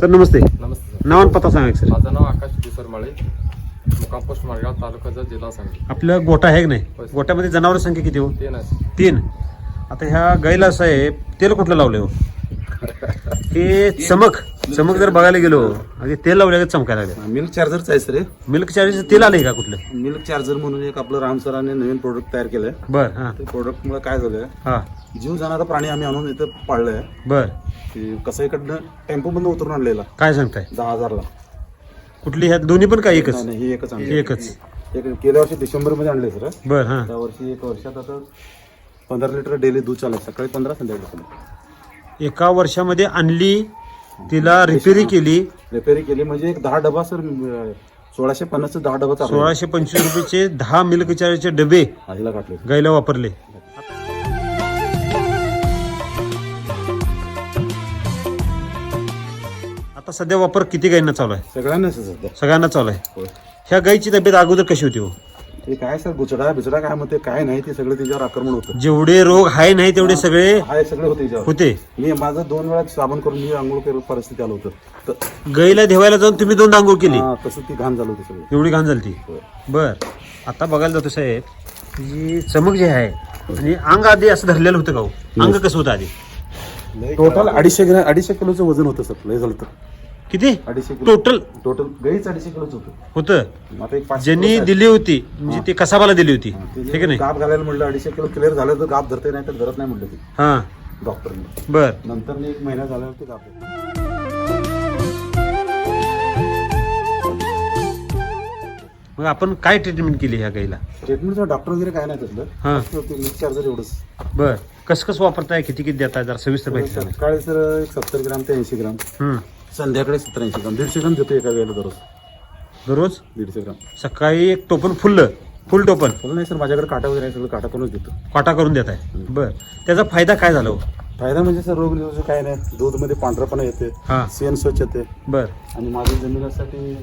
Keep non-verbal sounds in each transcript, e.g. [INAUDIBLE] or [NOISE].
Sir नमस्ते. नमस्ते sir. नाव आणि पत्ता सांगा एक सर. माझं नाव आकाश किशोर माळे. मुक्काम पोस्ट माळगाव तालुक्याचा जिल्हा सांगली. आपलं गोठा आहे की नाही? होय. गोट्यामध्ये जनावर संख्या किती हो? ते नाही तीन. आता ह्या गाईला आहे तेल कुठलं लावलंय हो? [LAUGHS] हे चमक. चमक जर बघायला गेलो अगदी तेल लावल्या चमकायला लागले. मिल्क चार्जरच आहे सर हे. मिल्क चार्जचं तेल आलंय का कुठलं? मिल्क चार्जर म्हणून एक आपलं राम सरांनी नवीन प्रोडक्ट तयार केलंय. बर हां. ते प्रोडक्ट मुळे काय झालंय हां. जीव जाणारा प्राणी आम्ही आणून इथं पाळलंय. बर. कसं इकडनं टेम्पो बंद उतरून आणलेला. काय सांगताय? दहा हजारला. कुठली ह्या दोन्ही पण काय एकच? नाही, नाही, ही एकच आणली. एकच. एक गेल्या वर्षी डिसेंबरमध्ये आणले सर बर हां. त्या वर्षी एक वर्षात आता पंधरा लिटर डेली दूध चालत सकाळी पंधरा संध्याकाळी पंधरा. एका वर्षामध्ये आणली तिला रिपेरी केली. रिपेअरी केली. म्हणजे एक दहा डबा सर सोळाशे पन्नासचं दहा डबा सोळाशे पंचवीस रुपयाचे दहा मिल्क चार्जरचे डबे आईला काढले गाईला वापरले. आता सध्या वापर किती गायींना चालू आहे? सगळ्यांना सध्या. सगळ्यांना चालू आहे. होय. ह्या गायीची तब्येत अगोदर कशी होती हो? ते काय सर गुचडा बिचडा काय म्हणते काय नाही ते सगळं तिच्यावर आक्रमण होतं. जेवढे रोग आहे नाही तेवढे सगळे हाय सगळे होते होते. मी माझं दोन वेळा साबण करून मी आंघोळ केलं परिस्थिती आलं होतं. तर गाईला धेवायला जाऊन तुम्ही दोन आंघोळ केली. हा, तसं ती घाण झालं होतं सगळं. एवढी घाण झाली ती होय. बर. आता बघायला जातो साहेब जी चमक जी आहे आणि अंग आधी असं धरलेलं होतं का हो? अंग कसं होतं आधी? टोटल अडीचशे ग्रॅम अडीचशे किलोचं वजन होतं सर. लय झालं तर किती? अडीचशे किलो. टोटल टोटल गाईच अडीचशे किलोच होतं. होतं. आता एक ज्यांनी दिली होती म्हणजे ते कसाबाला दिली होती. ते ठीक आहे नाही? गाप घालायला म्हटलं अडीचशे किलो क्लिअर झालं तर गाप धरते नाही तर धरत नाही म्हटलं ते. हा. डॉक्टरने. बर. नंतर एक महिना झाल्यावर ते गाप धरते. मग आपण काय ट्रीटमेंट केली ह्या गाईला? ट्रीटमेंटचं डॉक्टर वगैरे काय नाही हा. त्यातलं ते मिल्क चार्जर एवढंच. बर. कसं कसं वापरताय? किती किती देताय? जरा सविस्तर माहिती सांगा. सकाळी सर एक सत्तर ग्राम ते ऐंशी ग्राम. हम्म. संध्याकाळी सत्तर ऐंशी ग्राम दीडशे ग्राम देतो एका वेळेला दररोज. दररोज? दीडशे ग्राम. सकाळी एक टोपन फुल्ल. फुल टोपन बोला नाही सर माझ्याकडे काटा वगैरे आहे सगळं काटा करूनच देतो. काटा करून देताय. बर. त्याचा फायदा काय झाला हो? फायदा म्हणजे सर रोग निरोधक काय नाही. दूधमध्ये पांढरापणा येते. हा. शेण स्वच्छ येते. बर. आणि माझ्या जमिनीसाठी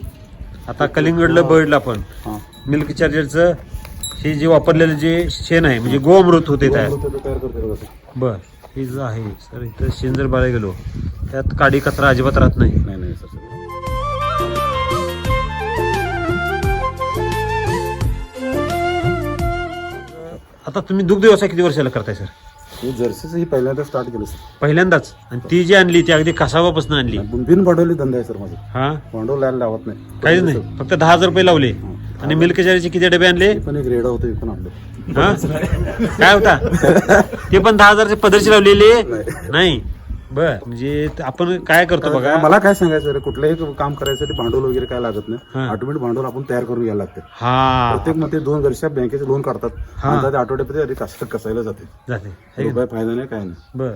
आता कलिंगडलं बघितलं आपण. हा. मिल्क चार्जरचं हे जे वापरलेलं जे शेण आहे म्हणजे गोअमृत होते तयार. करते बघा सर. बर. हे जे आहे सर इथं शेण जर बघायला गेलो. त्यात काडी कचरा अजिबात राहत नाही. नाही नाही सर आता तुम्ही दुग्ध व्यवसाय किती वर्षाला करताय सर? हे जर्सीचं ही पहिल्यांदा स्टार्ट केलं सर. पहिल्यांदाच. आणि ती जी आणली ती अगदी कसावापासून आणली? बिन भांडवली धंदा आहे सर माझा. हा? भांडवल लायला लावत नाही. काहीच नाही. फक्त दहा हजार रुपये लावले. आणि मिल्क चार्जरचे किती डबे आणले? हे पण एक रेडा होतो विकून आणलं. हा? काय होता? ते पण दहा हजारचे पदरचे लावलेले? नाही. बर म्हणजे त- आपण काय करतो बघा. मला काय सांगायचं रे कुठलंही काम करायसाठी भांडवल वगैरे काय लागत नाही. ऑटोमॅटिक भांडवल आपण तयार करून घ्यायला लागते. हा. प्रत्येकमध्ये दोन वर्षात बँकेचे लोन काढतात. आणि त्या आठवड्यामध्ये अरे कसं कसायला जाते. जाते? रुपये फायदा नाही काय नाही. बर.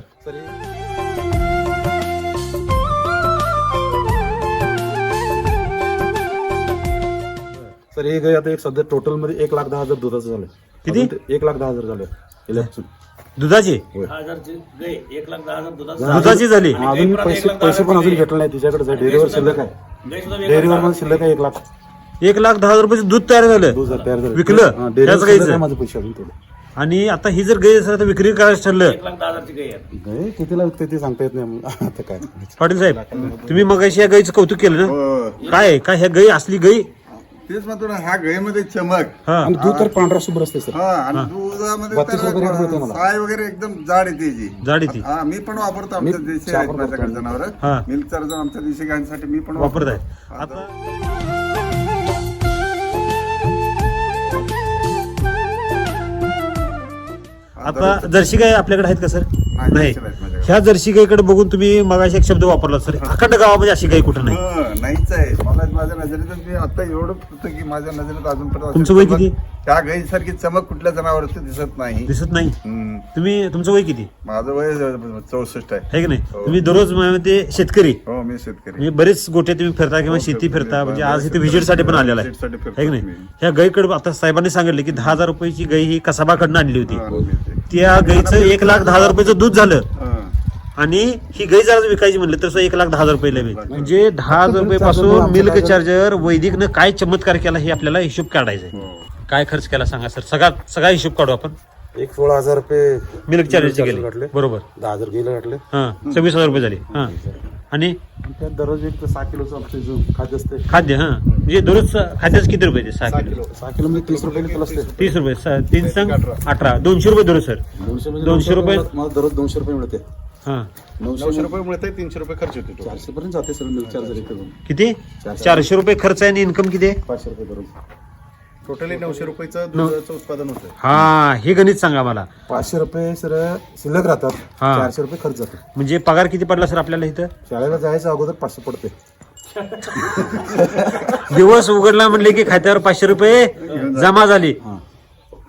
सर हे आता एक सध्या टोटलमध्ये एक लाख दहा हजार दुधाचं झालं किती? अजून ते एक लाख दहा हजार झालं इलेक्शन दुधाची? दुधाची झाली. अजून पैसे पैसे पण अजून भेटले नाही तिच्याकडे डेअरीवर शिल्लक आहे. डेअरीवर पण शिल्लक आहे एक लाख. एक लाख दहा हजार रुपये दूध तयार झालं. दूध तयार झालं. विकलं? हा, डेअरीवर त्याचं शिल्लक घ्यायचं? आहे माझे पैसे अजून थोडे. आणि आता ही जर गैर असेल तर विक्री करायचं ठरलं. गाय कितीला विकते ते सांगता येत नाही. आम्हाला. आता काय? पाटील साहेब तुम्ही मग या गाईचं कौतुक केलं ना. काय काय ह्या गाई असली गाई तेच म्हणतो ना ह्या गाईमध्ये चमक. हा. आणि दूध तर पांढरा शुभ्र असते सर हा आणि दुधामध्ये बत्तीस रुपये रेट मिळते तर मला. साय वगैरे एकदम जाड येते जी. जाड येते. हा मी पण वापरतो आमच्या देशी आहेत. माझ्याकडे जनावर. हा. मिल्क चार्जर आमच्या देशी गायांसाठी मी पण वापरताय वापरतो. आता आता जर्सी गाय आपल्याकडे आहेत का सर? नाही, नाही. जर्सी नाहीत माझ्याकडे. ह्या जर्सी गायकडे बघून तुम्ही मगाशी एक शब्द वापरला सर. अखंड गावामध्ये अशी गाय कुठं नाही? हं, नाहीच आहे. माझ्या नजरेतच मी आता एवढं होतं की माझ्या नजरेत तुमचं वय चमक- किती? त्या गाईसारखी चमक कुठल्या जनावरची दिसत नाही दिसत नाही हं. तुम्ही तुमचं वय किती माझं वय चौसष्ट आहे आहे की नाही हो. तुम्ही दररोज म्हणजे शेतकरी हो मी शेतकरी म्हणजे बरेच गोटे तुम्ही फिरता किंवा हो, शेती फिरतो. फिरता म्हणजे आज इथे. व्हिजिटसाठी पण आलेला आहे फिरतो है की नाही मी. ह्या गाईकडे आता साहेबांनी सांगितलं की दहा हजार रुपयाची गाई ही कसाबाकडनं आणली होती हा, मी ते. त्या गाईचं एक लाख दहा हजार रुपयाचं दूध झालं हं. आणि ही गाई जर विकायची म्हणलं तर एक लाख दहा हजार रुपये लागेल म्हणजे दहा हजार रुपये पासून मिल्क चार्जर वैदिकनं काय चमत्कार केला हे आपल्याला हिशोब काढायचा आहे. हो. काय खर्च केला सांगा सर? सगळा सगळा हिशोब काढू आपण. एक सोळा हजार रुपये मिल्क charges गेले. बरोबर. दहा हजार गेले घातले. हां सव्वीस हजार रुपये झाले. हां. आणि? आणि त्यात दररोज एक सहा किलोचं आमचं जो खाद्य असते खाद्य हां. म्हणजे दररोज खाद्याचं किती रुपये ते? सहा किलो. सहा किलो म्हणजे तीस रुपये किलो असते तीस रुपये. तीन संग अठरा. दोनशे रुपये दररोज सर. दोनशे म्हणजे दोनशे रुपये- दररोज दोनशे रुपये मिळते. हां. नऊशे रुपये मिळते तीनशे रुपये खर्च होते चारशे पर्यंत जाते सर मिल्क चार्जर एक करून किती? चारशे. रुपये खर्च आहे आणि इन्कम किती आहे? पाचशे रुपये दररोज टोटली नऊशे रुपयाचं दुधाचं उत्पादन होतं हा हे गणित सांगा मला. पाचशे रुपये सर शिल्लक राहतात. हा. चारशे रुपये खर्च जातो म्हणजे पगार किती पडला सर आपल्याला इथं? शाळेला जायचं अगोदर पाचशे पडते. दिवस उघडला म्हणले की खात्यावर पाचशे रुपये जमा झाली.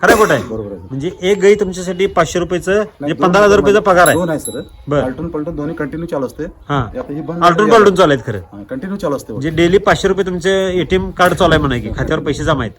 खरं खोट आहे? बरोबर आहे. म्हणजे एक गाई तुमच्यासाठी पाचशे रुपयाचं म्हणजे पंधरा हजार रुपयाचा पगार आहे. दोन आहे सर. बर. पलटून पलटून दोन्ही कंटिन्यू चालू असते. हा. आता ही बंद आलटून पालटून चालू आहेत खरं. कंटिन्यू चालू असते म्हणजे डेली पाचशे रुपये तुमचे एटीएम कार्ड चालू आहे म्हणा की खात्यावर पैसे जमा आहेत.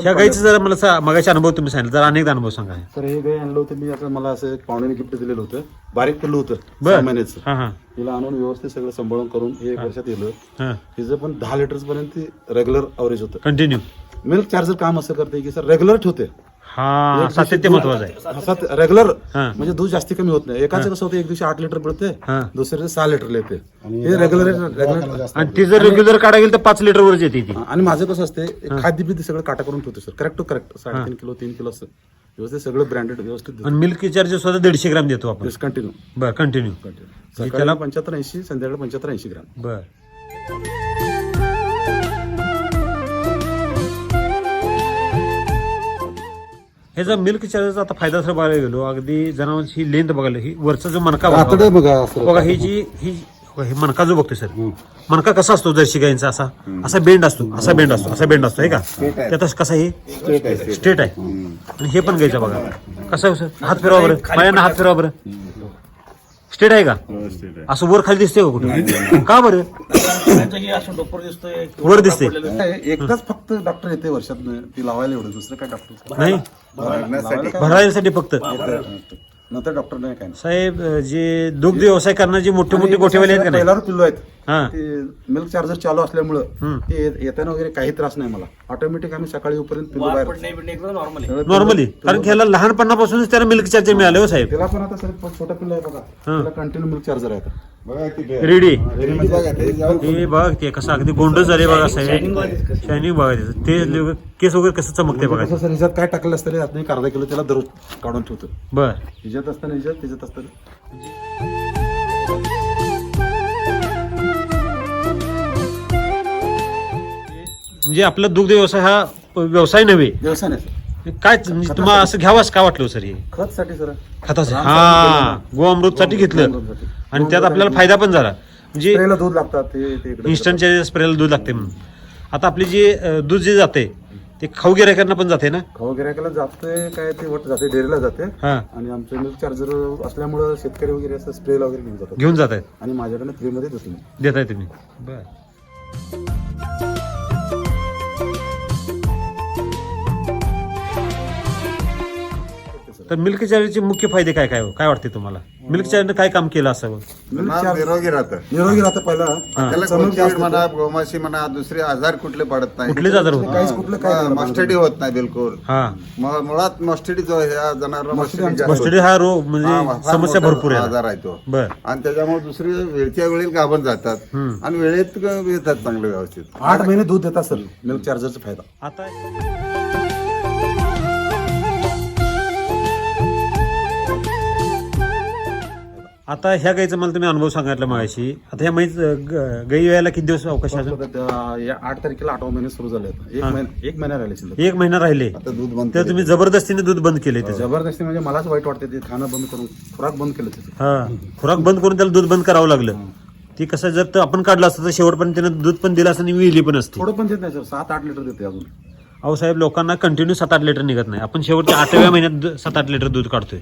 ह्या गाईचा जरा मला सा- मगाचे अनुभव तुम्ही सांगितलं. जरा अनेकदा अनुभव सांगा सर हे गाय आणलं होतं मी आता मला असं एक पाहुण्याने गिफ्ट दिलेलं होतं. बारीक पिल्लू होतं बर. महिन्याचं. हा हा. तिला आणून व्यवस्थित सगळं सांभाळून करून हे एक वर्षात येलं. हा. तिचं पण दहा लिटर्स पर्यंत रेग्युलर अवरेज होतं. कंटिन्यू मिल्क चार्जर काम असं करते की सर रेग्युलर ठेवते. हा सातत्य महत्वाचं आहे. रेग्युलर हा. म्हणजे दूध जास्ती कमी होत नाही. एकाचं कसं होतं एक दिवशी आठ लिटर पडते हा. दुसऱ्या सहा लिटर येते हे रेग्युलर रेग्युलर आणि ती जर रेग्युलर काढा गेली तर पाच लिटर वरच येते ती. आणि माझं कसं असते खाद्य बिद्य सगळं काटा करून ठेवतो सर करेक्ट टू करेक्ट साडेतीन किलो तीन किलो असतं व्यवस्थित सगळं ब्रँडेड व्यवस्थित आणि मिल्क चार्जेस सुद्धा दीडशे ग्राम देतो आपण. कंटिन्यू बर कंटिन्यू सकाळी पंच्याहत्तर ऐंशी संध्याकाळी पंच्याहत्तर ऐंशी ग्राम. बर. हे जर मिल्क चार्जरचा आता फायदा जर बघायला गेलो. अगदी जनावरांची लेंथ बघायला ही वरचा जो मणका बघा. बघा बघा ही जी ही हे मणका जो बघतोय सर. मणका कसा असतो जर्सी गाईंचा असा? असा बेंड असतो असा बेंड असतो असा बेंड असतो आहे का? त्यात कसा हे स्ट्रेट आहे आणि हे पण गायचं बघा. कसं आहे सर? हात फिरवा बरं. पायांना हात फिरवा बरं. स्ट्रेट आहे का? असं वर खाली दिसते का कुठं? का बरं? वर दिसते एकदाच फक्त डॉक्टर येते वर्षात ती लावायला एवढं दुसरं काय डॉक्टर? नाही. भरायसाठी फक्त. नंतर डॉक्टर नाही काय. नाही. साहेब जे दुग्ध व्यवसाय करणारे जे मोठे मोठे गोठेवाले आहेत का नाही? पिल्लू आहेत. हा. ते मिल्क चार्जर चालू असल्यामुळं. ते ये- येताना वगैरे काही त्रास नाही मला. ऑटोमॅटिक आम्ही सकाळी येऊपर्यंत पिल्लू बाहेर. सगळं नॉर्मली कारण ह्याला लहानपणापासूनच त्याला मिल्क चार्जर मिळाले हो साहेब. त्याला पण आता सर छोटा पिल्लू आहे बघा. त्याला कंटिन्यू मिल्क चार्जर आहे आता. रेडी. हे बघा ते कसं अगदी गोंडच झाले बघा साहेब. शायनिंग बघा त्याचं. ते. ले- केस वगैरे कसं चमकते बघा. कसं सर ह्याच्यात काय टाकलं असतं रे? आता एक अर्धा किलो त्याला दररोज काढून ठेवतो. बर. ह्याच्यात असताना ह्याच्यात त्याच्यात असताना म्हणजे आपला दुग्ध व्यवसाय हा व्यवसाय नव्हे. व्यवसाय नाही सर काय म्हणजे तुम्हाला असं घ्यावंच का वाटलं सर हे? खत साठी सर खताचं हा गोअमृतसाठी घेतलं. आणि त्यात आपल्याला फायदा पण झाला. म्हणजे स्प्रेला दूध लागतात ते ते इकडे इन्स्टंटच्या स्प्रेला दूध लागते म्हणून. आता आपली जी दूध जे जाते ते खाऊ गिरायकांना पण जाते ना? खाऊ गिरायकाला जाते काय ते वट जाते डेअरीला जाते. हा. आणि आमचं मिल्क चार्जर असल्यामुळं शेतकरी वगैरे असं स्प्रेला वगैरे घेऊन जातात. घेऊन जात आहेत आणि माझ्याकडे फ्रीमध्ये देतो मी देताय तुम्ही. बर. तर मिल्क चार्जरचे मुख्य फायदे काय काय हो? काय वाटते तुम्हाला? मिल्क चार्जरनं काय काम केलं असावं माल निरोगी राहतं. निरोगी राहतं पहिला. त्याला चमक कोणती जास्त म्हणा गोमाशी म्हणा दुसरे आजार कुठले पडत नाही. कुठलेच आजार होत काहीच कुठलं काय नाही. मस्टडी होत नाही बिलकुल. हा. म- मुळात मस्टडी जो ह्या जनावर मस्टडी जास्त मस्टडी हा रोग हा, म्हणजे फार समस्या मोठा भरपूर आहे. आजार आहे तो. बर. आणि त्याच्यामुळे दुसरी वेळच्या वेळी गाभण जातात. हम्म. आणि वेळेत ग- येतात चांगले व्यवस्थित. आठ महिने दूध देतात सर मिल्क चार्जरचा फायदा. आता आता ह्या गाईचा मला तुम्ही अनुभव सांगितला मागाशी. आता ह्या म्हैस गाई यायला किती दिवस अवकाश आहे? अजून? या आठ तारखेला आठवा महिने सुरू झाले आहेत. एक महिना एक महिना राहिले शिल्लक एक महिना राहिले. आता दूध बंद तर तुम्ही जबरदस्तीने दूध बंद केले त्याचं. जबरदस्ती म्हणजे मलाच वाईट वाटते ते खाणं बंद करून खुराक बंद केलं त्याचं. हा. खुराक बंद करून त्याला दूध बंद करावं लागलं. ती कसं जर तर आपण काढलं असतं तर शेवटपर्यंत त्यानं दूध पण दिलं असतं आणि विहिली पण असती. थोडं पण देत नाही सर. सात आठ लिटर देते अजून. अहो साहेब लोकांना कंटिन्यू सात आठ लिटर निघत नाही. आपण शेवटच्या आठव्या महिन्यात सात आठ लिटर दूध काढतोय.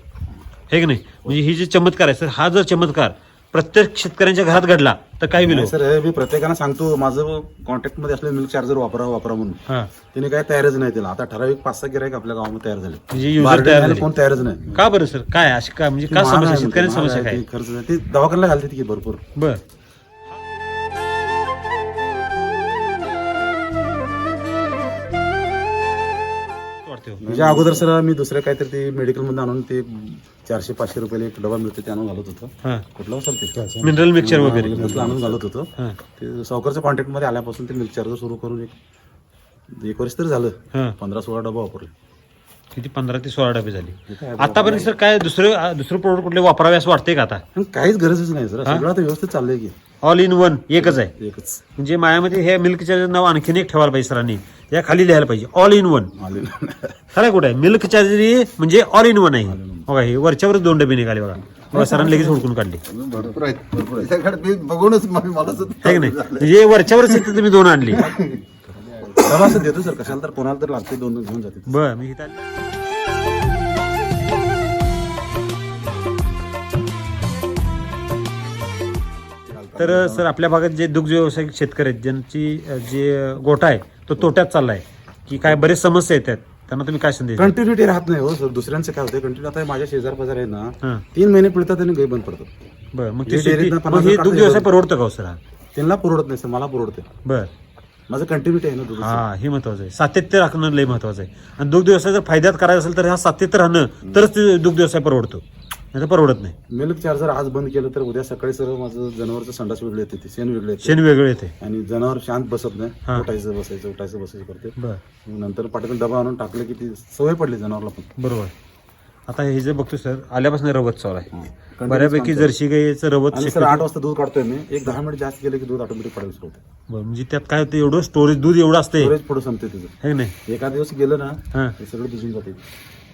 हे की नाही? म्हणजे ही जी चमत्कार आहे सर हा जर चमत्कार प्रत्येक शेतकऱ्यांच्या घरात घडला तर काय होईल नाही सर मी प्रत्येकाला सांगतो माझं कॉन्टॅक्टमध्ये असलेलं मिल्क चार्जर वापरा वापरा म्हणून. त्याने तिने काय तयारच नाही तिला. आता ठराविक पाच सहा गिरायक आपल्या गावामध्ये तयार झाले. म्हणजे तयार कोण तयारच नाही. का बरं सर? काय अशी म्हणजे काय म्हणजे काय समस्या? शेतकऱ्यांची समस्या काय? खर्च ते दवाखान्याला घालते की भरपूर. बर. हो. म्हणजे अगोदर सर मी दुसरं काहीतरी ते मेडिकलमध्ये आणून ते चारशे पाचशे रुपयाला एक डबा मिळते ते आणून घालत होतो. हा. कुठला हो सर ते मिनरल मिक्सचर वगैरे. आणून घालत होतो. ते सावकारच्या कॉन्टॅक्टमध्ये आल्यापासून ते चार्जर सुरू करून एक एक वर्ष तरी झालं. हा. पंधरा सोळा डबा वापरले. किती? पंधरा ते सोळा डबे झाले. आतापर्यंत सर काय दुसरं दुसरं प्रोडक्ट कुठले वापरावे असं वाटतंय का आता? पण काहीच गरजच नाही सर सगळं आता व्यवस्थित चाललंय की. ऑल इन वन एकच आहे. एकच. म्हणजे मायामध्ये हे मिल्क चार्जर नाव आणखीन एक ठेवायला पाहिजे सरांनी. या खाली लिहायला पाहिजे. ऑल इन वन खरं कुठे? मिल्क चार्जर म्हणजे ऑल इन वन आहे. बघा हे वरच्यावरच दोन डबे निघाले बघा. बघा सरांनी लगेच हुडकून काढले. अजून भरपूर आहेत भरपूर आहेत. त्याकडे मी बघूनच मला मला सुद्धा आहे की नाही? म्हणजे वरच्यावरच तुम्ही दोन आणली. [LAUGHS] डबा असं देतो सर कशाला तर कोणाला तर लागते दोन दोन घेऊन जाते बर मी इथं तर सर आपल्या भागात जे दुग्ध व्यावसायिक शेतकरी आहेत ज्यांची अ, जे गोठा आहे तो तोट्यात चाललाय की काय बरेच समस्या येतात त्यांना तुम्ही काय संदेश द्याल? कंटिन्युटी राहत नाही हो सर. दुसऱ्यांचं काय होतं कंटिन्यू आता माझ्या शेजार पाजार आहे ना हां. तीन महिने पिळतात आणि गाई बंद पडतात. बर मग हे ते शेती डेअरीतनं पन्नास मग हे हजार दुग्ध काढता व्यवसाय येतं. परवडतं का हो सर? हा? त्यांना पुरवत नाही सर. मला पुरवडते बर. माझं कंटिन्युटी आहे ना दूध हा हे महत्वाचं आहे. सातत्य राखणं लय महत्वाचं आहे. आणि दुग्ध व्यवसाय जर फायद्यात करायचा असेल तर हा सातत्य राहणं तरच ते दुग्ध व्यवसाय परवडतो. नाही तर परवडत नाही. मिल्क चार्जर आज बंद केलं तर उद्या सकाळी सर माझं जनावरचं संडास वेगळे येते ते शेण वेगळे येते. शेण वेगळं येते. आणि जनावर शांत बसत नाही. उठायचं बसायचं उठायचं बसायचं करते. बर. नंतर पाठीतून डबा आणून टाकलं की ती सवय पडली जनावरला पण. बरोबर. आता हे जे बघतो सर आल्यापासून रवत चालू आहे. बऱ्यापैकी जर्सी गाईचं रवत आणि सर आठ वाजता दूध काढतोय मी. एक दहा मिनिट जास्त गेले की दूध ऑटोमॅटिक पडायला सुरू होते. बरं, म्हणजे त्यात काय होतं एवढं स्टोरेज दूध एवढं असते स्टोरेज पुढे संपते तुझं. है नाही? एका दिवस गेलं ना हां. ते सगळं भिजून जाते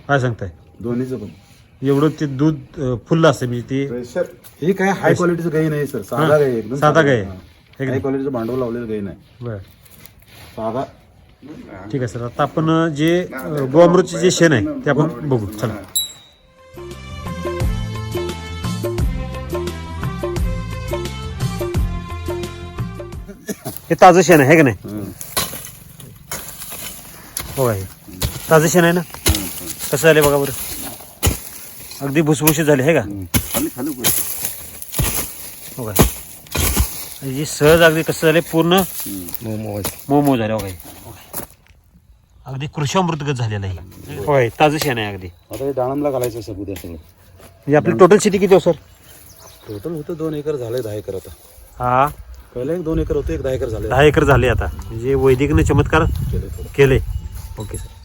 काय सांगताय? दोन्हीचं पण. एवढं ते दूध अं, फुललं असते म्हणजे ते प्रेशर हे काय हाय क्वालिटीचं गाई नाही सर. साधा गाई आहे, एकदम साधा गाई आहे. की हाय क्वालिटीचं भांडवल लावलेलं गाई नाही. बरं. साधा. ठीक आहे सर. आता आपण अं, जे अं, गोअमृतचे जे शेण आहे ते आपण बघू. चला. हे ताजं शेण आहे है का नाही? हो. आहे ताजं शेण आहे ना? कसं झालं बघा बरं. अगदी भुसभुशीत झाले आहे का. हो काय आणि जे सहज अगदी कसं झाले पूर्ण मोमो झाले हो. काय अगदी कृषामृतगत झालेलं आहे. होय ताजं शेण आहे अगदी. आता हे डाळंबला घालायचं सर उद्या सगळं. म्हणजे आपली टोटल सिटी किती हो सर टोटल होतं दोन एकर झालंय दहा एकर आता. हा. पहिलं एक दोन एकर होतं एक दहा एकर झाले. दहा एकर झाले आता. म्हणजे वैदिकनं चमत्कार केले. Okay sir.